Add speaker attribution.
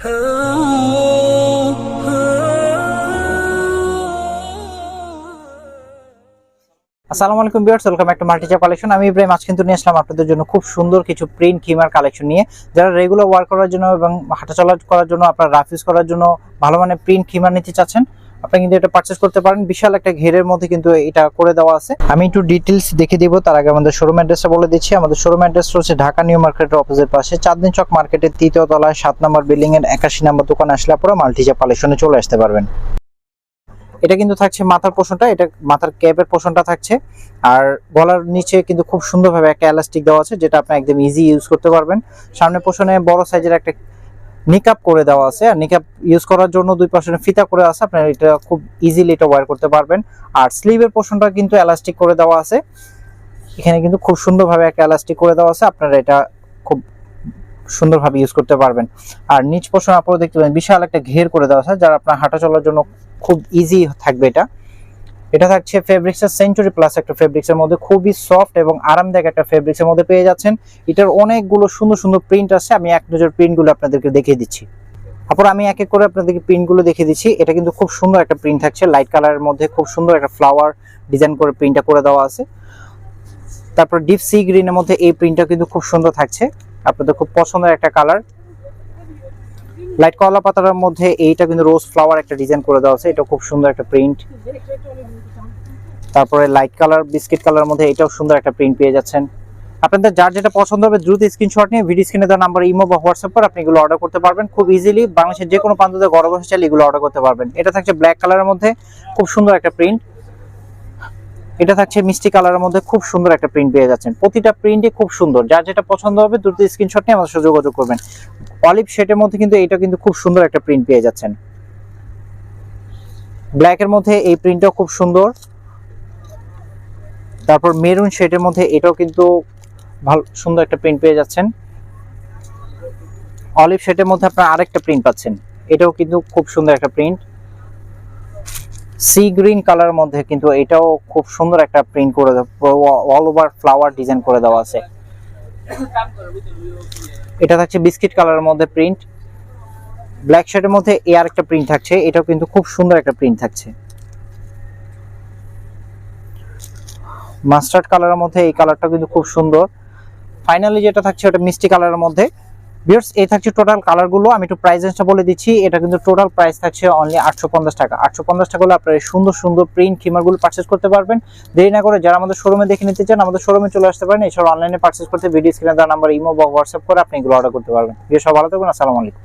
Speaker 1: আসসালামু আলাইকুম viewers, welcome একটা মাল্টিচা কালেকশন। আমি ইব্রাহিম আজ কিন্তু নিয়ে আসলাম আপনাদের জন্য খুব সুন্দর কিছু প্রিন্ট কিমার কালেকশন নিয়ে। যারা রেগুলার ওয়ার্ক করার জন্য এবং হাঁটাচলা করার জন্য, আপনার রাফিস করার জন্য ভালো মানে প্রিন্ট কিমার নিতে চাচ্ছেন আপনি কিন্তু এটা পারচেস করতে পারেন। বিশাল একটা ঘেরের মধ্যে কিন্তু এটা করে দেওয়া আছে। আমি একটু ডিটেলস দেখে দিব, তার আগে আমাদের শোরুম অ্যাড্রেসটা বলে দিচ্ছি। আমাদের শোরুম অ্যাড্রেস হচ্ছে ঢাকা নিউ মার্কেটের অপোজিট পাশে, চাঁদনী চক মার্কেটের তৃতীয় তলায়, সাত নম্বর বিল্ডিং এর একাশি নম্বর দোকান আসলে আপনারা মাল্টিচা কালেকশনে চলে আসতে পারবেন। এটা কিন্তু থাকছে মাথার পোষণটা, এটা মাথার ক্যাপের পোষণটা থাকছে। আর গলার নিচে কিন্তু খুব সুন্দরভাবে একটা এলাস্টিক দেওয়া আছে, যেটা আপনি একদম ইজি ইউজ করতে পারবেন। সামনে পোষণে বড় সাইজের একটা নিকাপ করে দেওয়া আছে। আর নিকাপ ইউজ করার জন্য দুই পাশে ফিতা করে আছে। আপনার এটা খুব ইজিলি এটা ওয়ার করতে পারবেন। আর স্লিভের পোর্শনটা কিন্তু এলাস্টিক করে দেওয়া আছে। এখানে কিন্তু খুব সুন্দরভাবে একটা এলাস্টিক করে দেওয়া আছে। আপনারা এটা খুব সুন্দরভাবে ইউজ করতে পারবেন। আর নিচ পোষণ আপনারা দেখতে পাবেন বিশাল একটা ঘের করে দেওয়া আছে, যারা আপনার হাঁটা চলার জন্য খুব ইজি থাকবে এটা। এটা থাকছে ফেব্রিক্সের সেঞ্চুরি প্লাস একটা ফেব্রিক্সের মধ্যে খুবই সফট এবং আরামদায়ক একটা ফেব্রিক্সের মধ্যে পেয়ে যাচ্ছেন। এটার অনেকগুলো সুন্দর সুন্দর প্রিন্ট আছে, আমি এক নজর প্রিন্টগুলো আপনাদেরকে দেখিয়ে দিচ্ছি। তারপর আমি এক এক করে আপনাদেরকে প্রিন্টগুলো দেখিয়ে দিচ্ছি। এটা কিন্তু খুব সুন্দর একটা প্রিন্ট থাকছে লাইট কালারের মধ্যে খুব সুন্দর একটা ফ্লাওয়ার ডিজাইন করে প্রিন্টটা করে দেওয়া আছে। তারপর ডিপ সি গ্রিনের মধ্যে এই প্রিন্টটা কিন্তু খুব সুন্দর থাকছে। আপনাদের খুব পছন্দের একটা কালার লাইট কলা পাতার মধ্যে এইটা কিন্তু রোজ ফ্লাওয়ার একটা ডিজাইন করে দেওয়া আছে। এটা খুব সুন্দর একটা প্রিন্ট তারপরে লাইট কালার বিস্কিট কালার মধ্যে এটাও সুন্দর একটা প্রিন্ট পেয়ে যাচ্ছেন। আপনাদের যার যেটা পছন্দ হবে দ্রুত স্ক্রিনশট নিয়ে ভিডিও স্ক্রিনে দেওয়া নাম্বার ইমো বা হোয়াটসঅ্যাপ করে আপনি এগুলো অর্ডার করতে পারবেন। খুব ইজিলি বাংলাদেশের যে কোনো প্রান্ততে ঘরে বসে চাইলে এগুলো অর্ডার করতে পারবেন। এটা থাকছে ব্ল্যাক কালারের মধ্যে খুব সুন্দর একটা প্রিন্ট এটা থাকছে মিষ্টি কালারের মধ্যে খুব সুন্দর একটা প্রিন্ট পেয়ে যাচ্ছেন। প্রতিটা প্রিন্টই খুব সুন্দর। যার যেটা পছন্দ হবে দ্রুত স্ক্রিনশট নিয়ে আমাদের সাথে যোগাযোগ করবেন। অলিভ শেডের মধ্যে কিন্তু এটা কিন্তু খুব সুন্দর একটা প্রিন্ট পেয়ে যাচ্ছেন। ব্ল্যাকের মধ্যে এই প্রিন্টটাও খুব সুন্দর। তারপর মেরুন শেডের মধ্যে এটাও কিন্তু ভালো, সুন্দর একটা প্রিন্ট পেয়ে যাচ্ছেন। অলিভ শেডের মধ্যে আপনারা আরেকটা প্রিন্ট পাচ্ছেন। এটাও কিন্তু খুব সুন্দর একটা প্রিন্ট সি গ্রিন কালার মধ্যে কিন্তু এটাও খুব সুন্দর একটা প্রিন্ট করে অল ওভার ফ্লাওয়ার ডিজাইন করে দেওয়া আছে। এটা থাকছে বিস্কিট কালারের মধ্যে প্রিন্ট। ব্ল্যাক শার্টের মধ্যে এ আর একটা প্রিন্ট থাকছে। এটাও কিন্তু খুব সুন্দর একটা প্রিন্ট থাকছে। মাস্টার্ড কালারের মধ্যে এই কালারটা কিন্তু খুব সুন্দর। ফাইনালি যেটা থাকছে ওটা মিষ্টি কালারের মধ্যে। ভিউয়ার্স এই থাকছে টোটাল কালারগুলো আমি একটু প্রাইস রেঞ্জটা বলে দিচ্ছি। এটা কিন্তু টোটাল প্রাইস থাকছে অনলি আটশো পঞ্চাশ টাকা। আটশো পঞ্চাশ টাকা হলে আপনারা সুন্দর সুন্দর প্রিন্ট খিমারগুলো পারচেস করতে পারবেন। দেরি না করে যারা আমাদের শোরুমে দেখে নিতে চান, আমাদের শোরুমে চলে আসতে পারেন। এছাড়া অনলাইনে পারচেস করতে ভিডিও স্ক্রিনে দেওয়া নাম্বার ইমো বা হোয়াটসঅ্যাপ করে আপনি এগুলো অর্ডার করতে পারবেন। সব ভালো থাকবেন আসসালামু আলাইকুম।